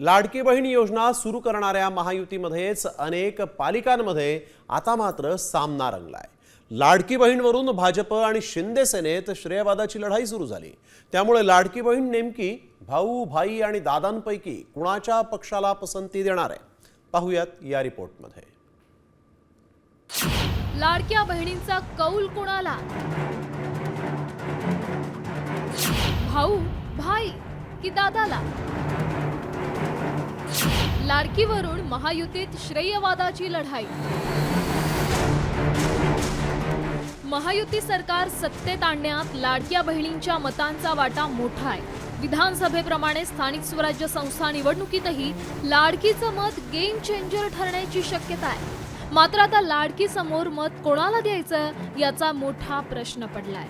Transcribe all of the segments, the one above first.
लाडकी बहीण योजना सुरू करणाऱ्या महायुतीमध्येच अनेक पालिकांमध्ये आता मात्र सामना रंगलाय. लाडकी बहीणवरून भाजप आणि शिंदे सेनेत श्रेयवादाची लढाई सुरू झाली. त्यामुळे लाडकी बहीण नेमकी भाऊ भाई आणि दादांपैकी कुणाच्या पक्षाला पसंती देणार आहे? पाहूयात या रिपोर्टमध्ये. लाडक्या बहिणींचा कौल कोणाला? भाऊ भाई की दादाला? लाडकीवरून महायुतीत श्रेयवादाची लढाई. महायुती सरकार सत्तेत आणण्यात लाडक्या बहिणींच्या मतांचा वाटा मोठा आहे. विधानसभेप्रमाणे स्थानिक स्वराज्य संस्था निवडणुकीतही लाडकीचं मत गेम चेंजर ठरण्याची शक्यता आहे. मात्र आता लाडकी समोर मत कोणाला द्यायचं? याचा मोठा प्रश्न पडलाय.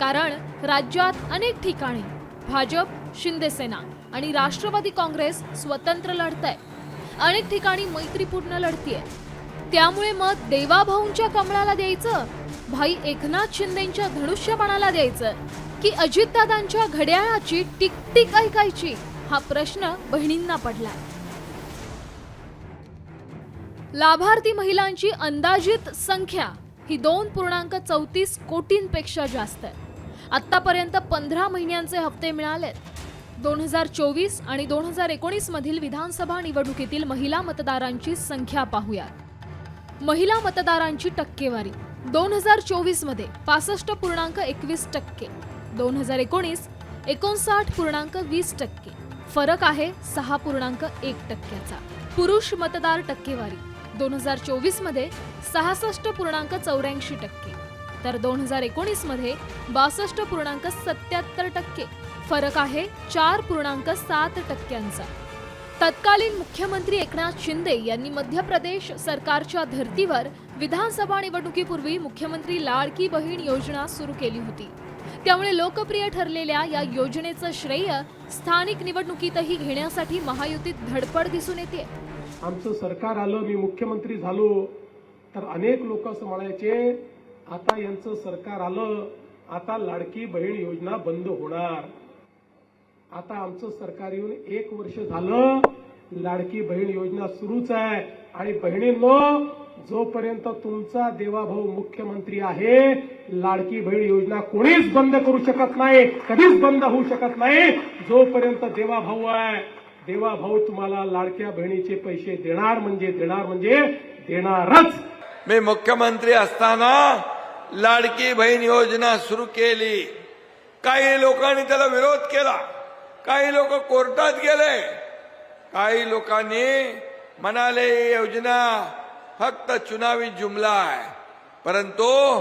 कारण राज्यात अनेक ठिकाणी भाजप शिंदेसेना आणि राष्ट्रवादी काँग्रेस स्वतंत्र लढत अनेक ठिकाणी मैत्रीपूर्ण लढतीये. त्यामुळे मत देवाभाऊंच्या कमळाला द्यायचं भाई एकनाथ शिंदेच्या धनुष्यबाणाला द्यायचं की अजितदादांच्या घड्याळाची टिकटिक ऐकायची हा प्रश्न बहिणींना पडला लाभार्थी महिलांची अंदाजित संख्या ही दोन पूर्णांक चौतीस कोटींपेक्षा जास्त आहे. आत्तापर्यंत पंधरा महिन्यांचे हप्ते मिळालेत. दोन हजार चोवीस आणि दोन हजार एकोणीस मधील विधानसभा निवडणुकीतील महिला मतदारांची संख्या पाहूयात. महिला मतदारांची टक्केवारी दोन हजार चोवीसमध्ये पासष्ट पूर्णांक एकवीस टक्के दोन हजार एकोणीस एकोणसाठ पूर्णांक वीस टक्के. फरक आहे सहा पूर्णांक एक टक्क्याचा. पुरुष मतदार टक्केवारी दोन हजार चोवीसमध्ये सहासष्ट पूर्णांक चौऱ्याऐंशी टक्के तर दोन हजार एकोणीसमध्ये बासष्ट पूर्णांक सत्याहत्तर टक्के. फरक आहे चार पूर्णांक सात टक्क्यांचा. तत्कालीन मुख्यमंत्री एकनाथ शिंदे यांनी मध्य प्रदेश सरकारच्या धर्तीवर विधानसभा निवडणुकीपूर्वी मुख्यमंत्री लाडकी बहीण योजना सुरू केली होती. त्यामुळे लोकप्रिय ठरलेल्या या योजनेचं श्रेय स्थानिक निवडणुकीतही घेण्यासाठी महायुतीत धडपड दिसून येते आमचं सरकार आलं मी मुख्यमंत्री झालो तर अनेक लोक असं म्हणायचे आता यांचं सरकार आलं आता लाडकी बहीण योजना बंद होणार. आता आमचं सरकार येऊन एक वर्ष झालं लाडकी बहीण योजना सुरूच आहे. आणि बहिणींनो जोपर्यंत तुमचा देवाभाऊ मुख्यमंत्री आहे लाडकी बहीण योजना कोणीच बंद करू शकत नाही कधीच बंद होऊ शकत नाही. जोपर्यंत देवाभाऊ आहे देवाभाऊ तुम्हाला लाडक्या बहिणीचे पैसे देणार म्हणजे देणार म्हणजे देणारच. मी मुख्यमंत्री असताना लाडकी बहीण योजना सुरू केली. काही लोकांनी त्याला विरोध केला. काही लोक कोर्टात गेले. काही लोकांनी म्हणाले ही योजना फक्त चुनावी जुमला आहे. परंतु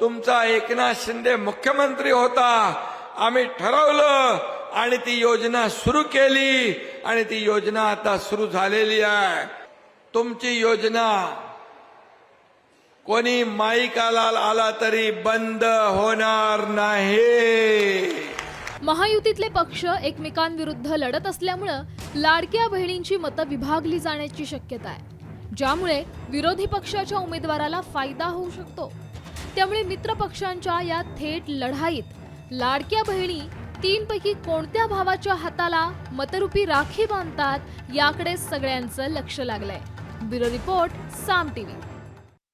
तुमचा एकनाथ शिंदे मुख्यमंत्री होता. आम्ही ठरवलं आणि ती योजना सुरू केली आणि ती योजना आता सुरू झालेली आहे. तुमची योजना कोणी माईकाला आला तरी बंद होणार नाही. महायुतीतले पक्ष एकमेकांविरुद्ध लढत असल्यामुळं लाडक्या बहिणींची मतं विभागली जाण्याची शक्यता आहे ज्यामुळे विरोधी पक्षाच्या उमेदवाराला फायदा होऊ शकतो. त्यामुळे मित्र पक्षांच्या या थेट लढाईत लाडक्या बहिणी तीनपैकी कोणत्या भावाच्या हाताला मतरूपी राखी बांधतात याकडे सगळ्यांचं लक्ष लागलंय. Bureau report Saam TV.